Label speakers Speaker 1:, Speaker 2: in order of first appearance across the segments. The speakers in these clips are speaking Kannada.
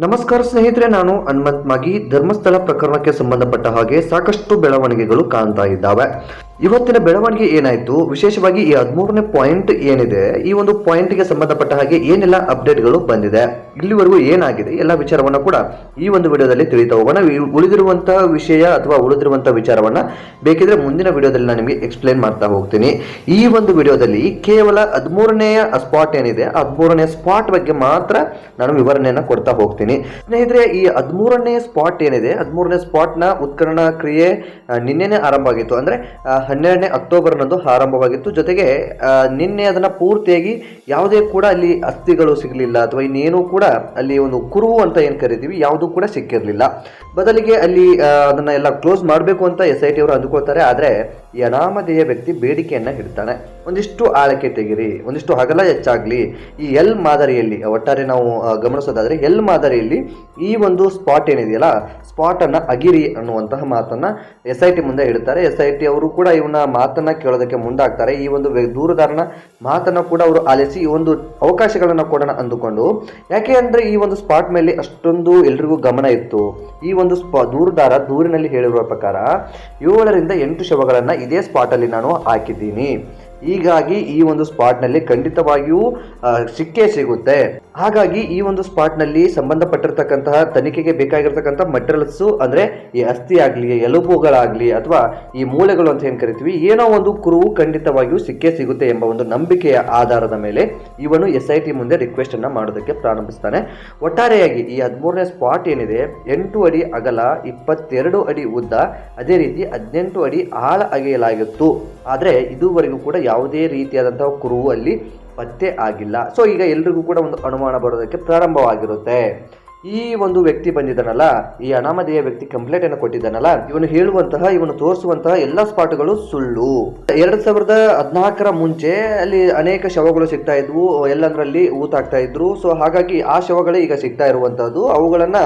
Speaker 1: ನಮಸ್ಕಾರ ಸ್ನೇಹಿತರೆ ನಾನು ಹನುಮಂತ್ ಮಾಗಿ. ಧರ್ಮಸ್ಥಳ ಪ್ರಕರಣಕ್ಕೆ ಸಂಬಂಧಪಟ್ಟ ಹಾಗೆ ಸಾಕಷ್ಟು ಬೆಳವಣಿಗೆಗಳು ಕಾಣ್ತಾ ಇದ್ದಾವೆ. ಇವತ್ತಿನ ಬೆಳವಣಿಗೆ ಏನಾಯ್ತು? ವಿಶೇಷವಾಗಿ ಈ ಹದಿಮೂರನೇ ಪಾಯಿಂಟ್ ಏನಿದೆ, ಈ ಒಂದು ಪಾಯಿಂಟ್ಗೆ ಸಂಬಂಧಪಟ್ಟ ಹಾಗೆ ಏನೆಲ್ಲ ಅಪ್ಡೇಟ್ಗಳು ಬಂದಿದೆ? ಇಲ್ಲಿವರೆಗೂ ಏನಾಗಿದೆ? ಎಲ್ಲ ವಿಚಾರವನ್ನ ಕೂಡ ಈ ಒಂದು ವಿಡಿಯೋದಲ್ಲಿ ತಿಳಿತಾ ಹೋಗೋಣ. ಉಳಿದಿರುವಂತಹ ವಿಷಯ ಅಥವಾ ಉಳಿದಿರುವಂತಹ ವಿಚಾರವನ್ನ ಬೇಕಿದ್ರೆ ಮುಂದಿನ ವಿಡಿಯೋದಲ್ಲಿ ನಾನು ನಿಮಗೆ ಎಕ್ಸ್ಪ್ಲೇನ್ ಮಾಡ್ತಾ ಹೋಗ್ತೀನಿ. ಈ ಒಂದು ವಿಡಿಯೋದಲ್ಲಿ ಕೇವಲ ಹದಿಮೂರನೆಯ ಸ್ಪಾಟ್ ಏನಿದೆ ಹದಿಮೂರನೇ ಸ್ಪಾಟ್ ಬಗ್ಗೆ ಮಾತ್ರ ನಾನು ವಿವರಣೆಯನ್ನ ಕೊಡ್ತಾ ಹೋಗ್ತೀನಿ. ಸ್ನೇಹಿತರೆ, ಈ ಹದಿಮೂರನೇ ಸ್ಪಾಟ್ ಏನಿದೆ ಹದಿಮೂರನೇ ಸ್ಪಾಟ್ನ ಉತ್ಕರಣ ಕ್ರಿಯೆ ನಿನ್ನೆನೇ ಆರಂಭ ಆಗಿತ್ತು. ಅಂದ್ರೆ ಹನ್ನೆರಡನೇ ಅಕ್ಟೋಬರ್ನಂದು ಆರಂಭವಾಗಿತ್ತು. ಜೊತೆಗೆ ನಿನ್ನೆ ಅದನ್ನು ಪೂರ್ತಿಯಾಗಿ ಯಾವುದೇ ಕೂಡ ಅಲ್ಲಿ ಅಸ್ಥಿಗಳು ಸಿಗಲಿಲ್ಲ ಅಥವಾ ಇನ್ನೇನು ಕೂಡ ಅಲ್ಲಿ ಒಂದು ಕುರುವು ಅಂತ ಏನು ಕರಿತೀವಿ, ಯಾವುದೂ ಕೂಡ ಸಿಕ್ಕಿರಲಿಲ್ಲ. ಬದಲಿಗೆ ಅಲ್ಲಿ ಅದನ್ನು ಎಲ್ಲ ಕ್ಲೋಸ್ ಮಾಡಬೇಕು ಅಂತ ಎಸ್ ಐ ಟಿ ಅವರು ಅಂದುಕೊಳ್ತಾರೆ. ಆದರೆ ಅನಾಮಧೇಯ ವ್ಯಕ್ತಿ ಬೇಡಿಕೆಯನ್ನು ಇಡ್ತಾನೆ ಒಂದಿಷ್ಟು ಆಳಕ್ಕೆ ತೆಗಿರಿ, ಒಂದಿಷ್ಟು ಅಗಲ ಹೆಚ್ಚಾಗ್ಲಿ. ಈ ಎಲ್ ಮಾದರಿಯಲ್ಲಿ, ಒಟ್ಟಾರೆ ನಾವು ಗಮನಿಸೋದಾದರೆ ಎಲ್ ಮಾದರಿಯಲ್ಲಿ ಈ ಒಂದು ಸ್ಪಾಟ್ ಏನಿದೆಯಲ್ಲ ಸ್ಪಾಟ್ ಅನ್ನ ಅಗಿರಿ ಅನ್ನುವಂತಹ ಮಾತನ್ನ ಎಸ್ ಐ ಟಿ ಮುಂದೆ ಇಡ್ತಾರೆ. ಎಸ್ ಐ ಟಿ ಅವರು ಕೂಡ ಇವನ ಮಾತನ್ನ ಕೇಳೋದಕ್ಕೆ ಮುಂದಾಗ್ತಾರೆ. ಈ ಒಂದು ದೂರದಾರನ ಮಾತನ್ನು ಕೂಡ ಅವರು ಆಲಿಸಿ ಈ ಒಂದು ಅವಕಾಶಗಳನ್ನು ಕೊಡೋಣ ಅಂದುಕೊಂಡು, ಯಾಕೆ ಅಂದರೆ ಈ ಒಂದು ಸ್ಪಾಟ್ ಮೇಲೆ ಅಷ್ಟೊಂದು ಎಲ್ರಿಗೂ ಗಮನ ಇತ್ತು. ಈ ಒಂದು ಸ್ಪಾ, ದೂರದಾರ ದೂರಿನಲ್ಲಿ ಹೇಳಿರುವ ಪ್ರಕಾರ ಏಳರಿಂದ ಎಂಟು ಶವಗಳನ್ನು ಇದೇ ಸ್ಪಾಟ್ ಅಲ್ಲಿ ನಾನು ಹಾಕಿದ್ದೀನಿ. ಹೀಗಾಗಿ ಈ ಒಂದು ಸ್ಪಾಟ್ನಲ್ಲಿ ಖಂಡಿತವಾಗಿಯೂ ಸಿಕ್ಕೇ ಸಿಗುತ್ತೆ. ಹಾಗಾಗಿ ಈ ಒಂದು ಸ್ಪಾಟ್ನಲ್ಲಿ ಸಂಬಂಧಪಟ್ಟಿರ್ತಕ್ಕಂತಹ ತನಿಖೆಗೆ ಬೇಕಾಗಿರ್ತಕ್ಕಂಥ ಮಟೀರಿಯಲ್ಸ್ ಅಂದ್ರೆ ಈ ಅಸ್ಥಿ ಆಗಲಿ ಎಲುಬುಗಳಾಗಲಿ ಅಥವಾ ಈ ಮೂಳೆಗಳು ಅಂತ ಏನು ಕರಿತೀವಿ, ಏನೋ ಒಂದು ಕುರುವು ಖಂಡಿತವಾಗಿಯೂ ಸಿಕ್ಕೇ ಸಿಗುತ್ತೆ ಎಂಬ ಒಂದು ನಂಬಿಕೆಯ ಆಧಾರದ ಮೇಲೆ ಇವನು ಎಸ್ ಐ ಟಿ ಮುಂದೆ ರಿಕ್ವೆಸ್ಟ್ ಅನ್ನ ಮಾಡೋದಕ್ಕೆ ಪ್ರಾರಂಭಿಸ್ತಾನೆ. ಒಟ್ಟಾರೆಯಾಗಿ ಈ ಹದಿಮೂರನೇ ಸ್ಪಾಟ್ ಏನಿದೆ, ಎಂಟು ಅಡಿ ಅಗಲ, ಇಪ್ಪತ್ತೆರಡು ಅಡಿ ಉದ್ದ, ಅದೇ ರೀತಿ ಹದಿನೆಂಟು ಅಡಿ ಆಳ ಅಗೆಯಲಾಗಿತ್ತು. ಆದರೆ ಇದುವರೆಗೂ ಕೂಡ ಯಾವುದೇ ರೀತಿಯಾದಂತಹ ಕುರುವು ಅಲ್ಲಿ ಪತ್ತೆ ಆಗಿಲ್ಲ. ಸೊ ಈಗ ಎಲ್ರಿಗೂ ಕೂಡ ಒಂದು ಅನುಮಾನ ಬರೋದಕ್ಕೆ ಪ್ರಾರಂಭವಾಗಿರುತ್ತೆ. ಈ ಒಂದು ವ್ಯಕ್ತಿ ಬಂದಿದ್ದಾನಲ್ಲ, ಈ ಅನಾಮಧೇಯ ವ್ಯಕ್ತಿ ಕಂಪ್ಲೇಂಟ್ ಅನ್ನು ಕೊಟ್ಟಿದ್ದಾನಲ್ಲ, ಇವನು ಹೇಳುವಂತಹ, ಇವನು ತೋರಿಸುವಂತಹ ಎಲ್ಲ ಸ್ಪಾಟ್ಗಳು ಸುಳ್ಳು. ಎರಡ್ ಸಾವಿರದ ಹದಿನಾಲ್ಕರ ಮುಂಚೆ ಅಲ್ಲಿ ಅನೇಕ ಶವಗಳು ಸಿಗ್ತಾ ಇದ್ವು, ಎಲ್ಲದರಲ್ಲಿ ಊತಾಗ್ತಾ ಇದ್ರು. ಸೊ ಹಾಗಾಗಿ ಆ ಶವಗಳೇ ಈಗ ಸಿಗ್ತಾ ಇರುವಂತಹದ್ದು. ಅವುಗಳನ್ನ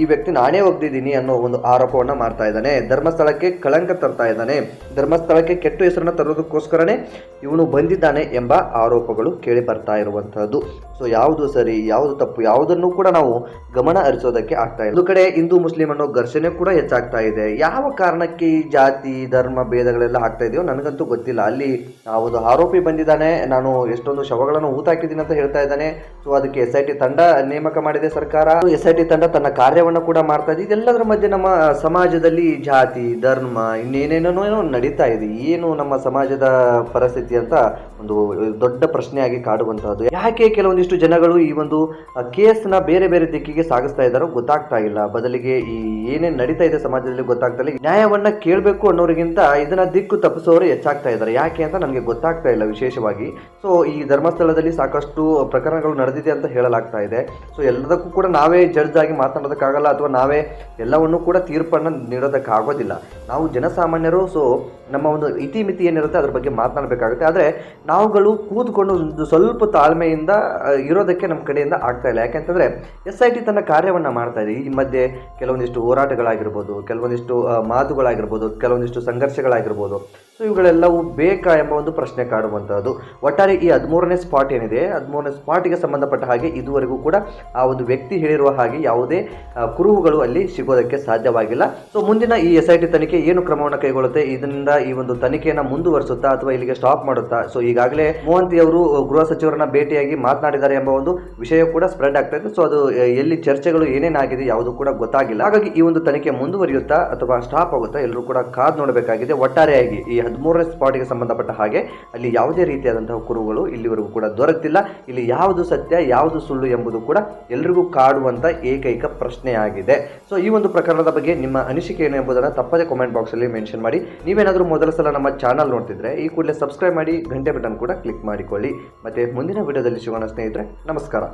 Speaker 1: ಈ ವ್ಯಕ್ತಿ ನಾನೇ ಒಗ್ದಿದ್ದೀನಿ ಅನ್ನೋ ಒಂದು ಆರೋಪವನ್ನ ಮಾಡ್ತಾ ಇದ್ದಾನೆ. ಧರ್ಮಸ್ಥಳಕ್ಕೆ ಕಳಂಕ ತರ್ತಾ ಇದ್ದಾನೆ. ಧರ್ಮಸ್ಥಳಕ್ಕೆ ಕೆಟ್ಟ ಹೆಸರನ್ನ ತರೋದಕ್ಕೋಸ್ಕರನೇ ಇವನು ಬಂದಿದ್ದಾನೆ ಎಂಬ ಆರೋಪಗಳು ಕೇಳಿ ಬರ್ತಾ ಇರುವಂತಹದ್ದು. ಸೊ ಯಾವುದು ಸರಿ, ಯಾವುದು ತಪ್ಪು ಯಾವುದನ್ನು ಕೂಡ ನಾವು ಹರಿಸೋದಕ್ಕೆ ಆಗ್ತಾ ಇದೆ ಒಂದು ಕಡೆ ಹಿಂದೂ ಮುಸ್ಲಿಂ ಅನ್ನೋ ಘರ್ಷಣೆ ಕೂಡ ಹೆಚ್ಚಾಗ್ತಾ ಇದೆ. ಯಾವ ಕಾರಣಕ್ಕೆ ಈ ಜಾತಿ, ಧರ್ಮ, ಭೇದಗಳೆಲ್ಲ ಆಗ್ತಾ ಇದೆಯೋ ನನಗಂತೂ ಗೊತ್ತಿಲ್ಲ. ಅಲ್ಲಿ ಒಂದು ಆರೋಪಿ ಬಂದಿದ್ದಾನೆ, ನಾನು ಎಷ್ಟೊಂದು ಶವಗಳನ್ನು ಊತಾಕಿದ್ದೀನಿ ಅಂತ ಹೇಳ್ತಾ ಇದ್ದಾನೆ. ಸೊ ಅದಕ್ಕೆ ಎಸ್ ಐ ಟಿ ತಂಡ ನೇಮಕ ಮಾಡಿದೆ ಸರ್ಕಾರ. ಎಸ್ ಐ ಟಿ ತಂಡ ತನ್ನ ಕಾರ್ಯವನ್ನು ಕೂಡ ಮಾಡ್ತಾ ಇದೆ. ಇದೆಲ್ಲದರ ಮಧ್ಯೆ ನಮ್ಮ ಸಮಾಜದಲ್ಲಿ ಜಾತಿ, ಧರ್ಮ, ಇನ್ನೇನೇನೋ ನಡೀತಾ ಇದೆ. ಏನು ನಮ್ಮ ಸಮಾಜದ ಪರಿಸ್ಥಿತಿ ಅಂತ ಒಂದು ದೊಡ್ಡ ಪ್ರಶ್ನೆಯಾಗಿ ಕಾಡುವಂತಹದ್ದು. ಯಾಕೆ ಕೆಲವೊಂದಿಷ್ಟು ಜನಗಳು ಈ ಒಂದು ಕೇಸ್ನ ಬೇರೆ ಬೇರೆ ದಿಕ್ಕಿಗೆ ಸಾಗಿಸ್ತಾ ಇದ್ದಾರೋ ಗೊತ್ತಾಗ್ತಾ ಇಲ್ಲ. ಬದಲಿಗೆ ಈ ಏನೇನ್ ನಡೀತಾ ಇದೆ ಸಮಾಜದಲ್ಲಿ ಗೊತ್ತಾಗ್ತಾ ಇಲ್ಲ ನ್ಯಾಯವನ್ನ ಕೇಳಬೇಕು ಅನ್ನೋರಿಗಿಂತ ಇದನ್ನ ದಿಕ್ಕು ತಪ್ಪಿಸೋರು ಹೆಚ್ಚಾಗ್ತಾ ಇದ್ದಾರೆ. ಯಾಕೆ ಅಂತ ನನಗೆ ಗೊತ್ತಾಗ್ತಾ ಇಲ್ಲ ವಿಶೇಷವಾಗಿ. ಸೊ ಈ ಧರ್ಮಸ್ಥಳದಲ್ಲಿ ಸಾಕಷ್ಟು ಪ್ರಕರಣಗಳು ನಡೆದಿದೆ ಅಂತ ಹೇಳಲಾಗ್ತಾ ಇದೆ. ಸೊ ಎಲ್ಲದಕ್ಕೂ ಕೂಡ ನಾವೇ ಜಡ್ಜ್ ಆಗಿ ಮಾತನಾಡೋದಕ್ಕಾಗಲ್ಲ ಅಥವಾ ನಾವೇ ಎಲ್ಲವನ್ನೂ ಕೂಡ ತೀರ್ಪನ್ನು ನೀಡೋದಕ್ಕಾಗೋದಿಲ್ಲ. ನಾವು ಜನಸಾಮಾನ್ಯರು ಸೊ ನಮ್ಮ ಒಂದು ಇತಿಮಿತಿ ಏನಿರುತ್ತೆ ಅದ್ರ ಬಗ್ಗೆ ಮಾತನಾಡಬೇಕಾಗುತ್ತೆ. ಆದರೆ, ನಾವುಗಳು ಕೂತ್ಕೊಂಡು ಒಂದು ಸ್ವಲ್ಪ ತಾಳ್ಮೆಯಿಂದ ಇರೋದಕ್ಕೆ ನಮ್ಮ ಕಡೆಯಿಂದ ಆಗ್ತಾ ಇಲ್ಲ. ಯಾಕೆಂತಂದ್ರೆ ಎಸ್ ಐ ಟಿ ಕಾರ್ಯವನ್ನು ಮಾಡ್ತಾ ಇದೆ ಈ ಮಧ್ಯೆ ಕೆಲವೊಂದಿಷ್ಟು ಹೋರಾಟಗಳಾಗಿರ್ಬೋದು ಕೆಲವೊಂದಿಷ್ಟು ಮಾತುಗಳಾಗಿರ್ಬೋದು ಕೆಲವೊಂದಿಷ್ಟು ಸಂಘರ್ಷಗಳಾಗಿರ್ಬೋದು. ಸೊ ಇವುಗಳೆಲ್ಲವೂ ಬೇಕಾ ಎಂಬ ಒಂದು ಪ್ರಶ್ನೆ ಕಾಡುವಂತಹದ್ದು. ಒಟ್ಟಾರೆ ಈ ಹದಿಮೂರನೇ ಸ್ಪಾಟ್ ಏನಿದೆ, ಹದಿಮೂರನೇ ಸ್ಪಾಟಿಗೆ ಸಂಬಂಧಪಟ್ಟ ಹಾಗೆ ಇದುವರೆಗೂ ಕೂಡ ಆ ಒಂದು ವ್ಯಕ್ತಿ ಹೇಳಿರುವ ಹಾಗೆ ಯಾವುದೇ ಕುರುಹುಗಳು ಅಲ್ಲಿ ಸಿಗೋದಕ್ಕೆ ಸಾಧ್ಯವಾಗಿಲ್ಲ. ಸೊ ಮುಂದಿನ ಈ ಎಸ್ ಐ ಟಿ ತನಿಖೆ ಏನು ಕ್ರಮವನ್ನು ಕೈಗೊಳ್ಳುತ್ತೆ? ಇದರಿಂದ ಈ ಒಂದು ತನಿಖೆಯನ್ನು ಮುಂದುವರಿಸುತ್ತಾ ಅಥವಾ ಇಲ್ಲಿಗೆ ಸ್ಟಾಪ್ ಮಾಡುತ್ತಾ? ಸೊ ಈಗಾಗಲೇ ಮೋಹಂತಿ ಅವರು ಗೃಹ ಸಚಿವರನ್ನ ಭೇಟಿಯಾಗಿ ಮಾತನಾಡಿದ್ದಾರೆ ಎಂಬ ಒಂದು ವಿಷಯ ಕೂಡ ಸ್ಪ್ರೆಡ್ ಆಗ್ತಾ ಇದೆ. ಸೊ ಅದು ಎಲ್ಲಿ ಚರ್ಚೆಗಳು ಏನೇನಾಗಿದೆ ಯಾವುದು ಕೂಡ ಗೊತ್ತಾಗಿಲ್ಲ. ಹಾಗಾಗಿ ಈ ಒಂದು ತನಿಖೆ ಮುಂದುವರಿಯುತ್ತಾ ಅಥವಾ ಸ್ಟಾಪ್ ಆಗುತ್ತಾ ಎಲ್ಲರೂ ಕೂಡ ಕಾದ್ ನೋಡಬೇಕಾಗಿದೆ. ಒಟ್ಟಾರೆಯಾಗಿ ಈ ಹದಿಮೂರನೇ ಸ್ಪಾಟಿಗೆ ಸಂಬಂಧಪಟ್ಟ ಹಾಗೆ ಅಲ್ಲಿ ಯಾವುದೇ ರೀತಿಯಾದಂತಹ ಕುರುಗಳು ಇಲ್ಲಿವರೆಗೂ ಕೂಡ ದೊರೆತಿಲ್ಲ. ಇಲ್ಲಿ ಯಾವುದು ಸತ್ಯ, ಯಾವುದು ಸುಳ್ಳು ಎಂಬುದು ಕೂಡ ಎಲ್ರಿಗೂ ಕಾಡುವಂಥ ಏಕೈಕ ಪ್ರಶ್ನೆಯಾಗಿದೆ. ಸೊ ಈ ಒಂದು ಪ್ರಕರಣದ ಬಗ್ಗೆ ನಿಮ್ಮ ಅನಿಸಿಕೆ ಏನು ಎಂಬುದನ್ನು ತಪ್ಪದೇ ಕಾಮೆಂಟ್ ಬಾಕ್ಸಲ್ಲಿ ಮೆನ್ಷನ್ ಮಾಡಿ. ನೀವೇನಾದರೂ ಮೊದಲ ಸಲ ನಮ್ಮ ಚಾನಲ್ ನೋಡ್ತಿದ್ರೆ ಈ ಕೂಡಲೇ ಸಬ್ಸ್ಕ್ರೈಬ್ ಮಾಡಿ ಗಂಟೆ ಬಟನ್ ಕೂಡ ಕ್ಲಿಕ್ ಮಾಡಿಕೊಳ್ಳಿ. ಮತ್ತು ಮುಂದಿನ ವಿಡಿಯೋದಲ್ಲಿ ಸಿಗೋಣ ಸ್ನೇಹಿತರೆ, ನಮಸ್ಕಾರ.